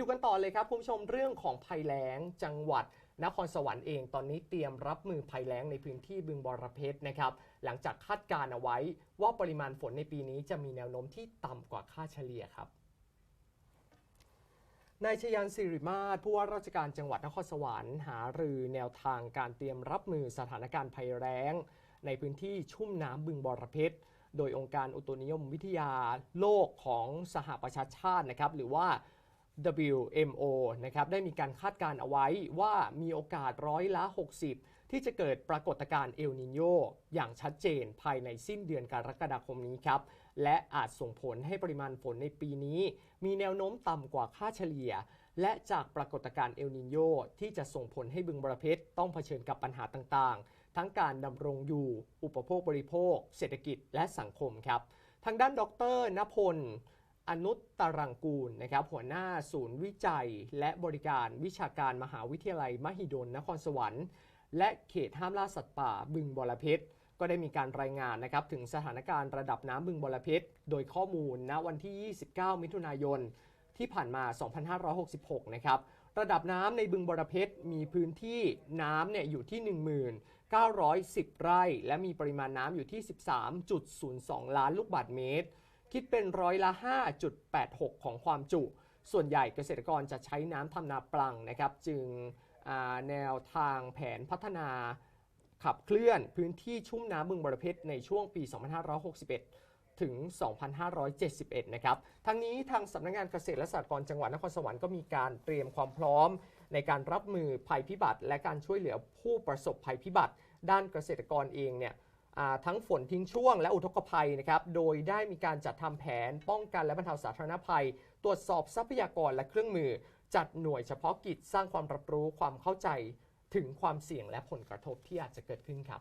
ดูกันต่อเลยครับคุณผู้ชมเรื่องของภัยแล้งจังหวัดนครสวรรค์เองตอนนี้เตรียมรับมือภัยแล้งในพื้นที่บึงบรเพชรนะครับ หลังจากคาดการณ์เอาไว้ว่าปริมาณฝนในปีนี้จะมีแนวโน้มที่ต่ำกว่าค่าเฉลี่ยครับนายชยันสิริมาศผู้ว่าราชการจังหวัดนครสวรรค์หารือแนวทางการเตรียมรับมือสถานการณ์ภัยแล้ง ในพื้นที่ชุ่มน้ำบึงบรเพชรโดยองค์การอุตุนิยมวิทยาโลกของสหประชาชาตินะครับ หรือว่า WMO นะครับได้มีการคาดการณ์เอาไว้ว่ามีโอกาสร้อยละ 60 ที่จะเกิดปรากฏการณ์เอลนิโยอย่างชัดเจนภายในสิ้นเดือนกรกฎาคมนี้ครับ และอาจส่งผลให้ปริมาณฝนในปีนี้ มีแนวโน้มต่ำกว่าค่าเฉลี่ย และจากปรากฏการณ์เอลนิโยที่จะส่งผลให้บึงบรเพชรต้องเผชิญกับปัญหาต่างๆ ทั้งการดำรงอยู่ อุปโภคบริโภค เศรษฐกิจและสังคมครับ ทางด้านดรนพล อนุตตรังกูลนะครับหัวหน้าศูนย์วิจัย และบริการวิชาการมหาวิทยาลัย มหิดลนครสวรรค์ และเขตห้ามล่าสัตว์ป่าบึงบรเพชรก็ได้มีการรายงานนะครับถึงสถานการณ์ระดับน้ำบึงบรเพชรโดยข้อมูลณวันที่ 29 มิถุนายน ที่ผ่านมา 2566 นะครับระดับน้ำในบึงบรเพชรมีพื้นที่น้ำเนี่ยอยู่ที่ 1910 ไร่ และมีปริมาณน้ำอยู่ที่ 13.02 ล้านลูกบาศก์เมตร คิดเป็นร้อยละ 5.86 ของความจุ ส่วนใหญ่เกษตรกรจะใช้น้ำทำนาปลังนะครับ จึงแนวทางแผนพัฒนาขับเคลื่อนพื้นที่ชุ่มน้ำบึงบรเพชรในช่วงปี 2561 ถึง 2571 นะครับ ทั้งนี้ทางสำนักงานเกษตรและสหกรณ์จังหวัดนครสวรรค์ก็มีการเตรียมความพร้อม ในการรับมือภัยพิบัติ และการช่วยเหลือผู้ประสบภัยพิบัติ ด้านเกษตรกรเองเนี่ย ทั้งฝนทิ้งช่วงและอุทกภัยนะครับ โดยได้มีการจัดทำแผนป้องกันและบรรเทาสาธารณภัย ตรวจสอบทรัพยากรและเครื่องมือ จัดหน่วยเฉพาะกิจสร้างความรับรู้ความเข้าใจ ถึงความเสี่ยงและผลกระทบที่อาจจะเกิดขึ้นครับ